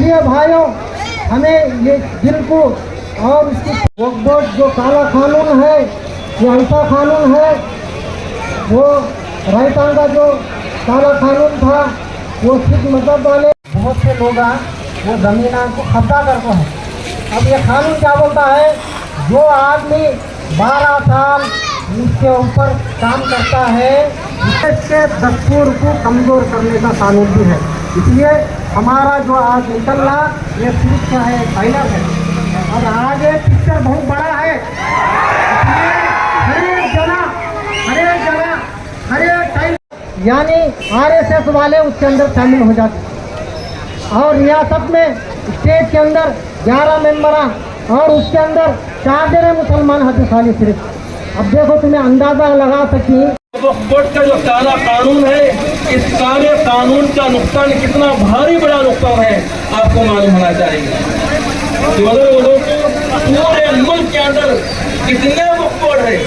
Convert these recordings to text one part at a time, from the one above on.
یہ بھائیوں، ہمیں یہ دل کو اور اس کی جو کالا قانون ہے یہ ایسا قانون ہے، وہ رائتان کا جو کالا قانون تھا، وہ سکھ مذہب والے بہت سے لوگ وہ زمینہ کو خطا کرتے ہیں۔ اب یہ قانون کیا بولتا ہے؟ جو آدمی بارہ سال اس کے اوپر کام کرتا ہے، اس کے دستور کو کمزور کرنے کا قانون بھی ہے۔ اس لیے ہمارا جو آج نکل رہا یہ سوچ کا ہے فائنل ہے۔ اور آج یہ پکچر بہت بڑا ہے۔ یعنی آر ایس ایس والے اس کے اندر شامل ہو جاتے اور ریاست میں اسٹیٹ کے اندر گیارہ ممبراں اور اس کے اندر چار جنے مسلمان حدیث والی صرف۔ اب دیکھو تمہیں اندازہ لگا سکیں وقف کا جو کالا قانون ہے، اس کالے قانون کا نقصان کتنا بھاری بڑا نقصان ہے، آپ کو معلوم ہونا چاہیے۔ پورے ملک کے اندر کتنے وقت بورڈ ہیں،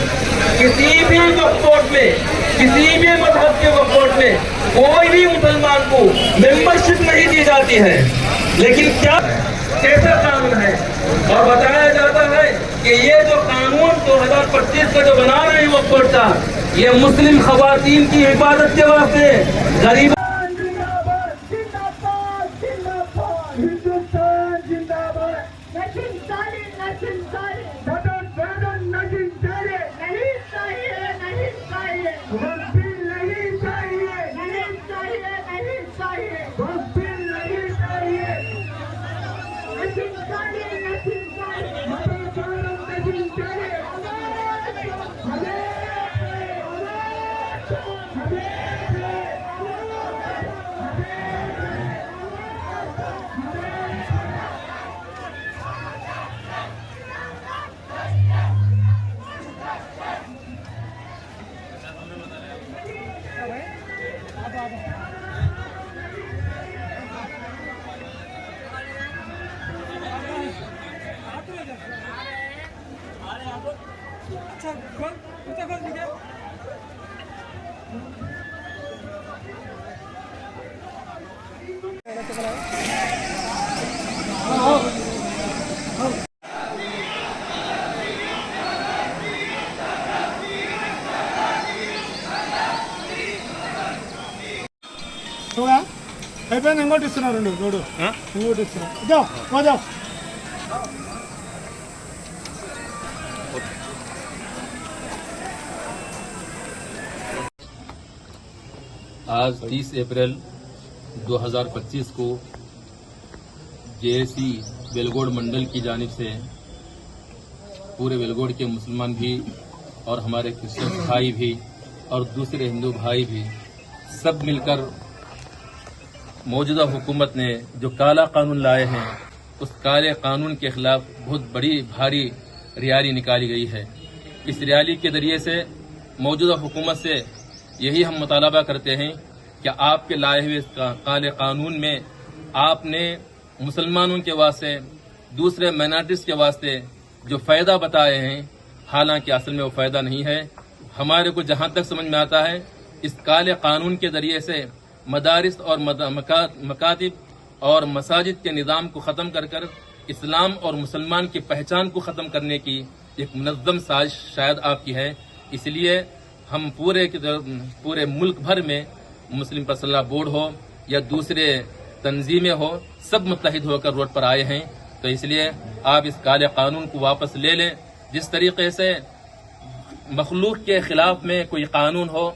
کسی بھی وقت بورڈ میں، کسی بھی مذہب کے وقت بورڈ میں کوئی بھی مسلمان کو ممبرشپ نہیں دی جاتی ہے۔ لیکن کیا کیسا قانون ہے؟ اور بتایا جاتا ہے کہ یہ جو قانون دو ہزار پچیس کا جو بنا رہے ہیں وقف بورڈ کا یہ مسلم خواتین کی حفاظت کے واسطے غریب ہندوستان زندہ باد۔ আচ্ছা গোল কোথা গোল দিকে এটা তো বলা పైన ఇంకోటి ఇస్తున్నారండి రోడ్డు ఇంకోటి ఇస్తున్నారు. آج تیس اپریل دو ہزار پچیس کو جے سی بیلگوڑ منڈل کی جانب سے پورے بیلگوڑ کے مسلمان بھی اور ہمارے کرسچن بھائی بھی اور دوسرے ہندو بھائی بھی سب مل کر موجودہ حکومت نے جو کالا قانون لائے ہیں، اس کالے قانون کے خلاف بہت بڑی بھاری ریالی نکالی گئی ہے۔ اس ریالی کے ذریعے سے موجودہ حکومت سے یہی ہم مطالبہ کرتے ہیں کہ آپ کے لائے ہوئے کالے قانون میں آپ نے مسلمانوں کے واسطے، دوسرے مائنارٹیز کے واسطے جو فائدہ بتائے ہیں، حالانکہ اصل میں وہ فائدہ نہیں ہے۔ ہمارے کو جہاں تک سمجھ میں آتا ہے، اس کالے قانون کے ذریعے سے مدارس اور مکاتب اور مساجد کے نظام کو ختم کر کر اسلام اور مسلمان کی پہچان کو ختم کرنے کی ایک منظم سازش شاید آپ کی ہے۔ اس لیے ہم پورے پورے ملک بھر میں مسلم پسلّہ بورڈ ہو یا دوسرے تنظیمیں ہو، سب متحد ہو کر روڈ پر آئے ہیں۔ تو اس لیے آپ اس کالے قانون کو واپس لے لیں۔ جس طریقے سے مخلوق کے خلاف میں کوئی قانون ہو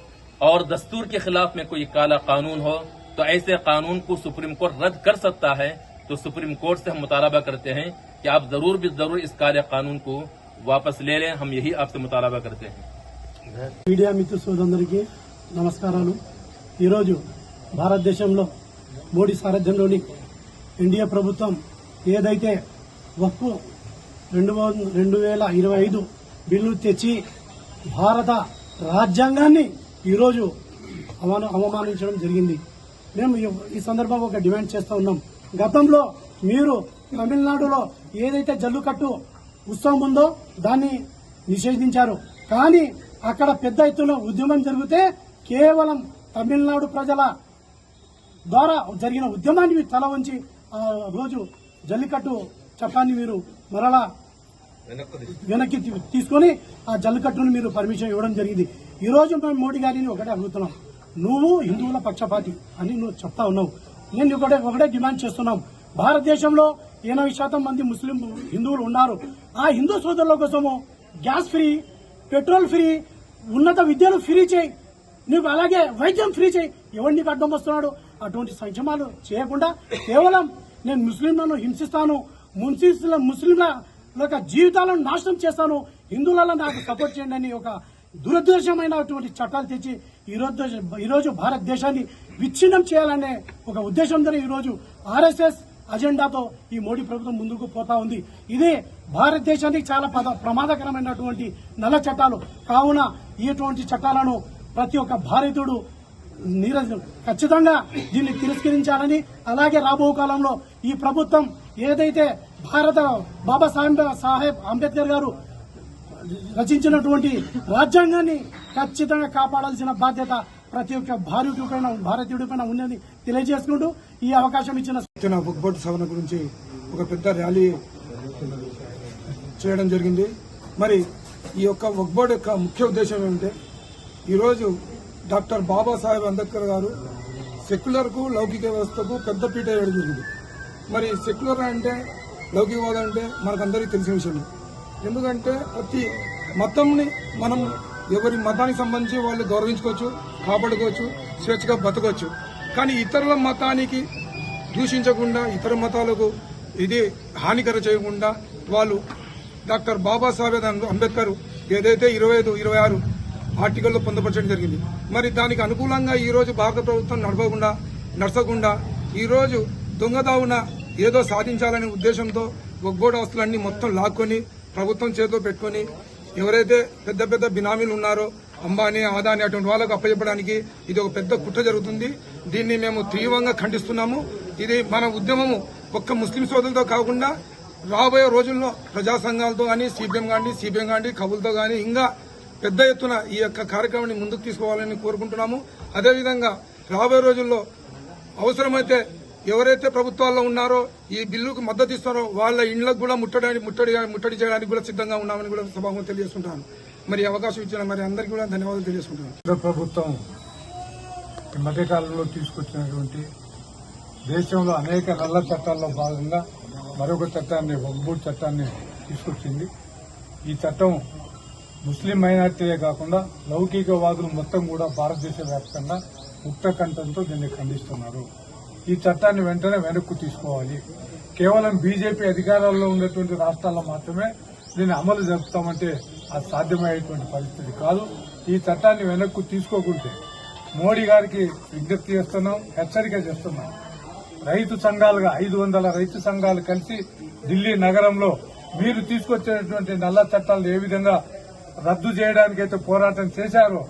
اور دستور کے خلاف میں کوئی کالا قانون ہو تو ایسے قانون کو سپریم کورٹ رد کر سکتا ہے تو سپریم کورٹ سے ہم مطالبہ کرتے ہیں کہ آپ ضرور بھی ضرور اس کالے قانون کو واپس لے لیں، ہم یہی آپ سے مطالبہ کرتے ہیں۔ میڈیا مت سودر کی، نمسکار بھارت دیش میں మోడీ సారథ్యంలోని ఎన్డీఏ ప్రభుత్వం ఏదైతే వక్కు రెండు రెండు వేల ఇరవై ఐదు బిల్లు తెచ్చి భారత రాజ్యాంగాన్ని ఈరోజు అవమాన అవమానించడం జరిగింది. మేము ఈ- ఈ సందర్భంగా ఒక డిమాండ్ చేస్తూ ఉన్నాం. గతంలో మీరు తమిళనాడులో ఏదైతే జల్లుకట్టు ఉత్సవం ఉందో దాన్ని నిషేధించారు. కానీ అక్కడ పెద్ద ఎత్తున ఉద్యమం జరిగితే కేవలం తమిళనాడు ప్రజల ద్వారా జరిగిన ఉద్యమాన్ని తల ఉంచి రోజు జల్లికట్టు చట్టాన్ని మీరు మరలా వెనక్కి తీసుకొని ఆ జల్లికట్టును మీరు పర్మిషన్ ఇవ్వడం జరిగింది. ఈ రోజు మేము మోడీ గారిని ఒకటే అడుగుతున్నాం. నువ్వు హిందువుల పక్షపాతి అని నువ్వు చెప్తా ఉన్నావు. నేను ఒకటే ఒకటే డిమాండ్ చేస్తున్నాం. భారతదేశంలో ఎనభై శాతం మంది ముస్లిం హిందువులు ఉన్నారు. ఆ హిందూ సోదరుల కోసము గ్యాస్ ఫ్రీ పెట్రోల్ ఫ్రీ ఉన్నత విద్యను ఫ్రీ చేయి. నీకు అలాగే వైద్యం ఫ్రీ చేయి. ఎవరు నీకు అడ్డం వస్తున్నాడు అటువంటి సంక్షేమాలు చేయకుండా కేవలం నేను ముస్లింలను హింసిస్తాను. ముస్లింల ముస్లింల లేక జీవితాలను నాశనం చేస్తాను. హిందువులలో నాకు సపోర్ట్ చేయండి అని ఒక దురదృశ్యమైనటువంటి చట్టాలు తెచ్చి ఈరోజు ఈరోజు భారతదేశాన్ని విచ్ఛిన్నం చేయాలనే ఒక ఉద్దేశంతో ఈరోజు ఆర్ఎస్ఎస్ అజెండాతో ఈ మోడీ ప్రభుత్వం ముందుకు పోతా ఉంది. ఇదే భారతదేశానికి చాలా పద ప్రమాదకరమైనటువంటి నల్ల చట్టాలు. కావున ఇటువంటి చట్టాలను ప్రతి ఒక్క భారతీయుడు నీరజ్ ఖచ్చితంగా దీన్ని తిరస్కరించాలని అలాగే రాబో కాలంలో ఈ ప్రభుత్వం ఏదైతే భారత బాబాసాహెబ్ సాహెబ్ అంబేద్కర్ గారు రచించినటువంటి రాజ్యాంగాన్ని ఖచ్చితంగా కాపాడాల్సిన బాధ్యత ప్రతి ఒక్క భారతీయుడిపైన భారతీయుడిపైన ఉందని తెలియజేసుకుంటూ ఈ అవకాశం ఇచ్చిన ఇచ్చిన సవరణ గురించి ఒక పెద్ద ర్యాలీ చేయడం జరిగింది. మరి ఈ యొక్క వక్బోర్డ్ యొక్క ముఖ్య ఉద్దేశం ఏమంటే ఈరోజు డాక్టర్ బాబాసాహెబ్ అంబేద్కర్ గారు సెక్యులర్కు లౌకిక వ్యవస్థకు పెద్ద పీట వేయడం జరిగింది. మరి సెక్యులర్ అంటే లౌకికవాదం అంటే మనకందరికీ తెలిసిన విషయమే. ఎందుకంటే ప్రతి మతంని మనం ఎవరి మతానికి సంబంధించి వాళ్ళు గౌరవించుకోవచ్చు కాపాడుకోవచ్చు స్వేచ్ఛగా బతకవచ్చు. కానీ ఇతరుల మతానికి దూషించకుండా ఇతర మతాలకు ఇది హానికర చేయకుండా వాళ్ళు డాక్టర్ బాబాసాహెబ్ అంబేద్కర్ ఏదైతే ఇరవై ఐదు ఇరవై ఆరు ఆర్టికల్లో పొందపరచడం జరిగింది. మరి దానికి అనుకూలంగా ఈరోజు భారత ప్రభుత్వం నడవకుండా నడచకుండా ఈరోజు దొంగదావున ఏదో సాధించాలనే ఉద్దేశంతో ఒగ్గోడు ఆస్తులన్నీ మొత్తం లాక్కొని ప్రభుత్వం చేతిలో పెట్టుకొని ఎవరైతే పెద్ద పెద్ద బినామీలు ఉన్నారో అంబానీ ఆదాని అటువంటి వాళ్ళకు అప్పచెప్పడానికి ఇది ఒక పెద్ద కుట్ర జరుగుతుంది. దీన్ని మేము తీవ్రంగా ఖండిస్తున్నాము. ఇది మన ఉద్యమము ఒక్క ముస్లిం సోదరులతో కాకుండా రాబోయే రోజుల్లో ప్రజా సంఘాలతో కానీ సిపిఎం కానీ సిపిఎం కానీ కబుల్తో కానీ ఇంకా పెద్ద ఎత్తున ఈ యొక్క కార్యక్రమాన్ని ముందుకు తీసుకోవాలని కోరుకుంటున్నాము. అదేవిధంగా రాబోయే రోజుల్లో అవసరమైతే ఎవరైతే ప్రభుత్వాల్లో ఉన్నారో ఈ బిల్లుకు మద్దతు ఇస్తారో వాళ్ళ ఇండ్లకు కూడా ముట్టడానికి ముట్టడి ముట్టడి చేయడానికి కూడా సిద్ధంగా ఉన్నామని కూడా సభాగం తెలియజేస్తుంటాను. మరి అవకాశం ఇచ్చిన మరి అందరికీ కూడా ధన్యవాదాలు తెలియజేసుకుంటున్నాను ప్రభుత్వం ఈ మధ్యకాలంలో తీసుకొచ్చినటువంటి దేశంలో అనేక నల్ల చట్టాల్లో భాగంగా మరొక చట్టాన్ని వక్బూడ్ చట్టాన్ని తీసుకొచ్చింది. ఈ చట్టం ముస్లిం మైనార్టీలే కాకుండా లౌకికవాదులు మొత్తం కూడా భారతదేశ వ్యాప్తంగా ముక్త కంఠంతో దీన్ని ఖండిస్తున్నారు. ఈ చట్టాన్ని వెంటనే వెనక్కు తీసుకోవాలి. కేవలం బీజేపీ అధికారంలో ఉన్నటువంటి రాష్ట్రాల్లో మాత్రమే దీన్ని అమలు జరుపుతామంటే అది సాధ్యమయ్యేటువంటి పరిస్థితి కాదు. ఈ చట్టాన్ని వెనక్కు తీసుకోకుంటే మోడీ గారికి విజ్ఞప్తి చేస్తున్నాం హెచ్చరిక చేస్తున్నాం. రైతు సంఘాలుగా ఐదు వందల రైతు సంఘాలు కలిసి ఢిల్లీ నగరంలో మీరు తీసుకొచ్చినటువంటి నల్ల చట్టాలను ఏ విధంగా రద్దు చేయడానికైతే పోరాటం చేశారో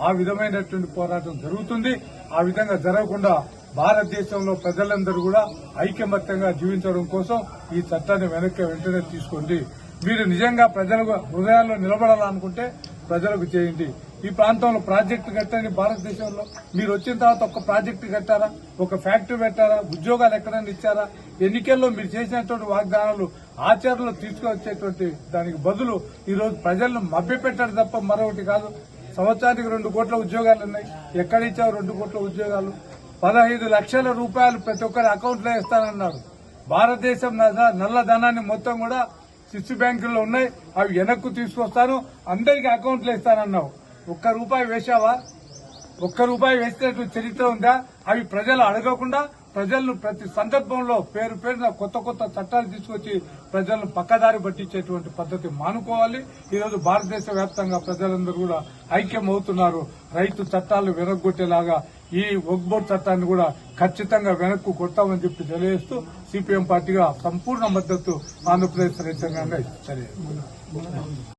ఆ విధమైనటువంటి పోరాటం జరుగుతుంది. ఆ విధంగా జరగకుండా భారతదేశంలో ప్రజలందరూ కూడా ఐకమత్యంగా జీవించడం కోసం ఈ చట్టాన్ని వెనక్కి వెంటనే తీసుకోండి. మీరు నిజంగా ప్రజలకు హృదయాల్లో నిలబడాలనుకుంటే ప్రజలకు చేయండి. ఈ ప్రాంతంలో ప్రాజెక్టు కట్టండి భారతదేశంలో. మీరు వచ్చిన తర్వాత ఒక ప్రాజెక్టు కట్టారా? ఒక ఫ్యాక్టరీ పెట్టారా? ఉద్యోగాలు ఎక్కడైనా ఇచ్చారా? ఎన్నికల్లో మీరు చేసినటువంటి వాగ్దానాలు ఆచరణలో తీసుకొచ్చేటువంటి దానికి బదులు ఈరోజు ప్రజలను మభ్యపెట్టారు తప్ప మరొకటి కాదు. సంవత్సరానికి రెండు కోట్ల ఉద్యోగాలు ఉన్నాయి. ఎక్కడ ఇచ్చావు రెండు కోట్ల ఉద్యోగాలు? పదహైదు లక్షల రూపాయలు ప్రతి ఒక్కరి అకౌంట్లో వేస్తానన్నారు. భారతదేశం నల్ల- ధనాన్ని మొత్తం కూడా శిశు బ్యాంకుల్లో ఉన్నాయి. అవి వెనక్కు తీసుకొస్తాను. అందరికీ అకౌంట్లు వేస్తానన్నావు. ఒక్క రూపాయి వేశావా? ఒక్క రూపాయి వేసినట్టు చరిత్ర ఉందా? అవి ప్రజలు అడగకుండా ప్రజలను ప్రతి సందర్భంలో పేరు పేరున కొత్త కొత్త చట్టాలు తీసుకొచ్చి ప్రజలను పక్కదారి పట్టించేటువంటి పద్ధతి మానుకోవాలి. ఈ రోజు భారతదేశ వ్యాప్తంగా ప్రజలందరూ కూడా ఐక్యం అవుతున్నారు రైతు చట్టాలు వెనక్కొట్టేలాగా ఈ ఒగ్బోర్డ్ చట్టాన్ని కూడా ఖచ్చితంగా వెనక్కు కొట్టామని చెప్పి తెలియజేస్తూ సిపిఎం పార్టీగా సంపూర్ణ మద్దతు ఆంధ్రప్రదేశ్ రైతాంగంగా తెలియజేస్తుంది